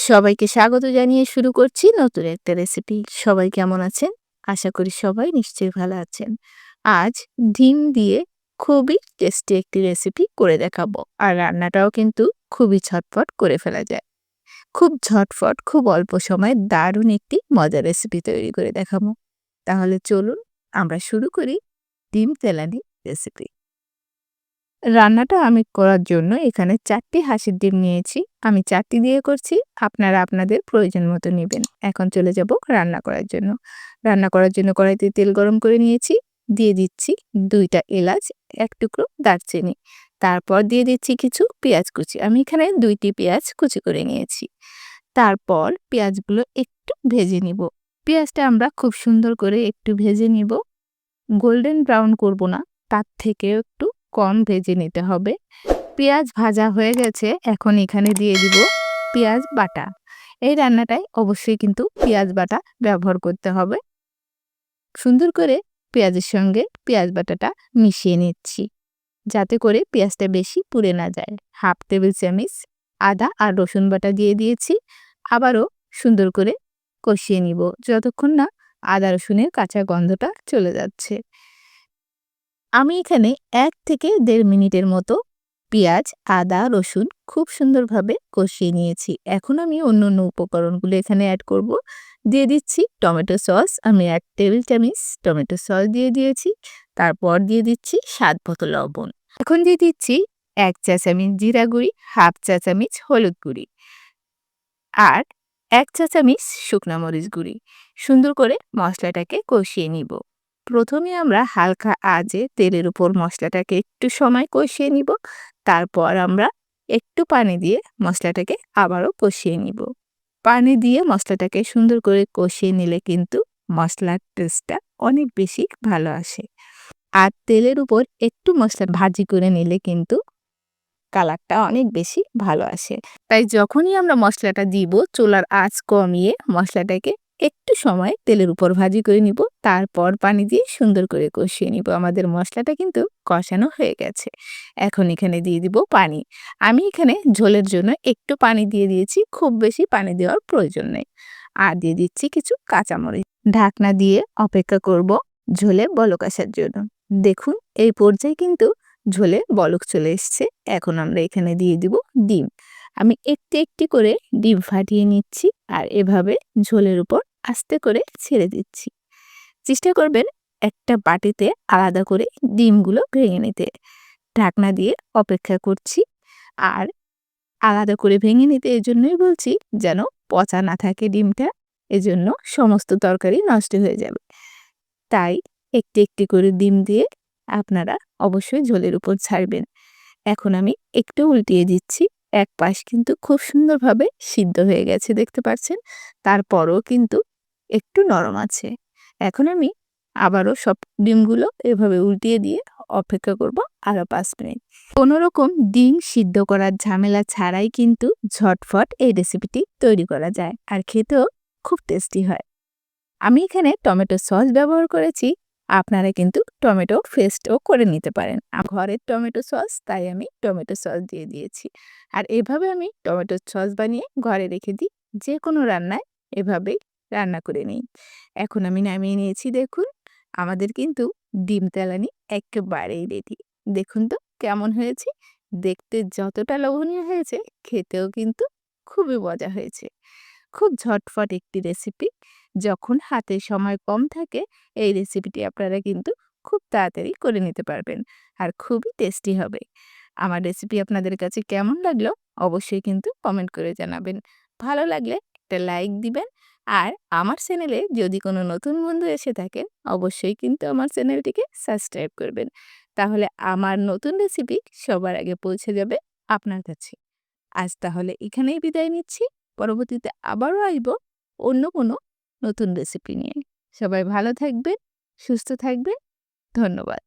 সবাইকে স্বাগত জানিয়ে শুরু করছি নতুন একটা রেসিপি সবাই কেমন আছেন? আশা করি সবাই নিশ্চয়ই ভালো আছেন। আজ ডিম দিয়ে খুবই টেস্টি একটি রেসিপি করে দেখাবো। আর রান্নাটাও কিন্তু খুবই ঝটফট করে ফেলা যায়। খুব ঝটফট খুব অল্প সময়ে দারুণ একটি মজার রেসিপি তৈরি করে দেখাবো। তাহলে চলুন আমরা শুরু করি ডিম তেলানি রেসিপি রান্নাটা আমি করার জন্য এখানে চারটি হাঁসের ডিম নিয়েছি। আমি চারটি দিয়ে করছি, আপনারা আপনাদের প্রয়োজন মতো নেবেন। এখন চলে যাব রান্না করার জন্য। রান্না করার জন্য কড়াইতে তেল গরম করে নিয়েছি। দিয়ে দিচ্ছি দুইটা এলাচ, এক টুকরো দারচিনি। তারপর দিয়ে দিচ্ছি কিছু পেঁয়াজ কুচি। আমি এখানে দুইটি পেঁয়াজ কুচি করে নিয়েছি। তারপর পেঁয়াজগুলো একটু ভেজে নিব। পেঁয়াজটা আমরা খুব সুন্দর করে একটু ভেজে নিব। গোল্ডেন ব্রাউন করব না, তার থেকে একটু কম ভেজে নিতে হবে। পেঁয়াজ ভাজা হয়ে গেছে, এখন এখানে দিয়ে দিব পেঁয়াজ বাটা। এই রান্নাটায় অবশ্যই কিন্তু পেঁয়াজ বাটা ব্যবহার করতে হবে। সুন্দর করে পেঁয়াজের সঙ্গে পেঁয়াজ বাটাটা মিশিয়ে নিচ্ছি, যাতে করে পেঁয়াজটা বেশি পুড়ে না যায়। হাফ টেবিল চামিচ আদা আর রসুন বাটা দিয়ে দিয়েছি, আবারও সুন্দর করে কষিয়ে নিব, যতক্ষণ না আদা রসুনের কাঁচা গন্ধটা চলে যাচ্ছে। আমি এখানে এক থেকে দেড় মিনিটের মতো পেঁয়াজ, আদা, রসুন খুব সুন্দরভাবে কষিয়ে নিয়েছি। এখন আমি অন্য অন্য উপকরণগুলো এখানে অ্যাড করব। দিয়ে দিচ্ছি টমেটো সস। আমি এক টেবিল চামিচ টমেটো সস দিয়ে দিয়েছি। তারপর দিয়ে দিচ্ছি স্বাদ মতো লবণ। এখন দিয়ে দিচ্ছি এক চা চামিচ জিরা গুঁড়ি, হাফ চা চামিচ হলুদ গুঁড়ি আর এক চা চামিচ শুকনো মরিচ গুঁড়ি। সুন্দর করে মশলাটাকে কষিয়ে নিব। প্রথমে আমরা হালকা আজে তেলের উপর মশলাটাকে একটু সময় কষিয়ে নিব। তারপর আমরা একটু পানি দিয়ে মশলাটাকে আবারও কষিয়ে নিব। পানি দিয়ে মশলাটাকে সুন্দর করে কষিয়ে নিলে কিন্তু মশলার টেস্টটা অনেক বেশি ভালো আসে। আর তেলের উপর একটু মশলা ভাজি করে নিলে কিন্তু কালারটা অনেক বেশি ভালো আসে। তাই যখনই আমরা মশলাটা দিব, চুলার আঁচ কমিয়ে মশলাটাকে একটু সময় তেলের উপর ভাজি করে নিব, তারপর পানি দিয়ে সুন্দর করে কষিয়ে নিব। আমাদের মশলাটা কিন্তু কষানো হয়ে গেছে। এখন এখানে দিয়ে দিব পানি। আমি এখানে ঝোলের জন্য একটু পানি দিয়ে দিয়েছি, খুব বেশি পানি দেওয়ার প্রয়োজন নেই। আর দিয়ে দিচ্ছি কিছু কাঁচামরিচ। ঢাকনা দিয়ে অপেক্ষা করব ঝোলে বলক আসার জন্য। দেখুন, এই পর্যায়ে কিন্তু ঝোলে বলক চলে এসছে। এখন আমরা এখানে দিয়ে দিব ডিম। আমি একটি একটি করে ডিম ফাটিয়ে নিচ্ছি, আর এভাবে ঝোলের উপর আস্তে করে ছেড়ে দিচ্ছি। চেষ্টা করবেন একটা বাটিতে আলাদা করে ডিমগুলো ভেঙে নিতে। ঢাকনা দিয়ে অপেক্ষা করছি আর আলাদা করে ভেঙে নিতে এই জন্যই বলছি যেন পচা না থাকে ডিমটা, এজন্য সমস্ত তরকারি নষ্ট হয়ে যাবে। তাই একটি একটি করে ডিম দিয়ে আপনারা অবশ্যই ঝোলের উপর ছাড়বেন। এখন আমি একটু উল্টিয়ে দিচ্ছি। এক পাশ কিন্তু খুব সুন্দরভাবে সিদ্ধ হয়ে গেছে, দেখতে পাচ্ছেন? তারপরও কিন্তু একটু নরম আছে। এখন আমি আবারও সব ডিমগুলো এভাবে উল্টিয়ে দিয়ে অপেক্ষা করব আরও পাঁচ মিনিট। কোনো রকম ডিম সিদ্ধ করার ঝামেলা ছাড়াই কিন্তু ঝটফট এই রেসিপিটি তৈরি করা যায়, আর খেতেও খুব টেস্টি হয়। আমি এখানে টমেটো সস ব্যবহার করেছি আপনারা কিন্তু টমেটো ফেস্টও করে নিতে পারেন। ঘরের টমেটো সস, তাই আমি টমেটো সস দিয়ে দিয়েছি। আর এভাবে আমি টমেটো সস বানিয়ে ঘরে রেখে দিই। যে কোনো রান্নায় এভাবেই রান্না করে নিই। এখন আমি নামিয়ে নিয়েছি, দেখুন। আমাদের কিন্তু ডিম তেলানি একেবারেই রেডি দেখুন তো কেমন হয়েছে? দেখতে যতটা লোভনীয় হয়েছে, খেতেও কিন্তু খুবই মজা হয়েছে। খুব ঝটফট একটি রেসিপি যখন হাতে সময় কম থাকে, এই রেসিপিটি আপনারা কিন্তু খুব তাড়াতাড়ি করে নিতে পারবেন আর খুবই টেস্টি হবে। আমার রেসিপি আপনাদের কাছে কেমন লাগল অবশ্যই কিন্তু কমেন্ট করে জানাবেন। ভালো লাগলে একটা লাইক দিবেন আর আমার চ্যানেলে যদি কোনো নতুন বন্ধু এসে থাকেন, অবশ্যই কিন্তু আমার চ্যানেলটিকে সাবস্ক্রাইব করবেন। তাহলে আমার নতুন রেসিপি সবার আগে পৌঁছে যাবে আপনার কাছে। আজ তাহলে এখানেই বিদায় নিচ্ছি। পরবর্তীতে আবারও আসব অন্য কোনো নতুন রেসিপি নিয়ে। সবাই ভালো থাকবেন সুস্থ থাকবেন ধন্যবাদ।